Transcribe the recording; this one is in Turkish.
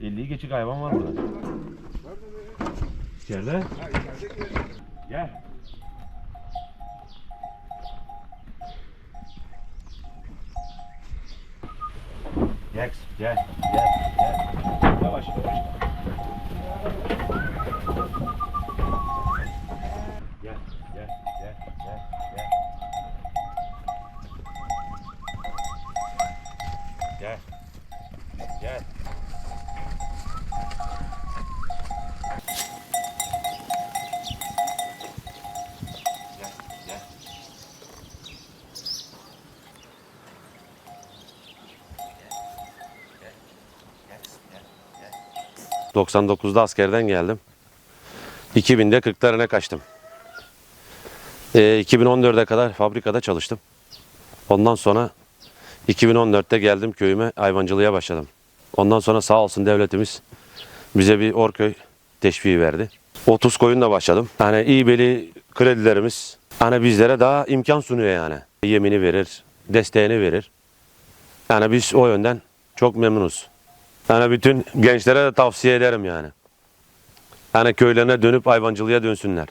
50'yi geçik hayvan var burada. İçeride. Gel. Gel, gel, gel, gel. Yavaş, yavaş. Gel, gel, gel, gel, gel. Gel. Gel. 99'da askerden geldim. 2000'de Kırklareli'ne kaçtım. Ee, 2014'e kadar fabrikada çalıştım. Ondan sonra 2014'te geldim köyüme hayvancılığa başladım. Ondan sonra sağ olsun devletimiz bize bir Orköy teşviği verdi. 30 koyunla başladım. Hani iyi beli kredilerimiz hani bizlere daha imkan sunuyor yani. Yemini verir, desteğini verir. Yani biz o yönden çok memnunuz. Yani bütün gençlere de tavsiye ederim yani. Yani köylerine dönüp hayvancılığa dönsünler.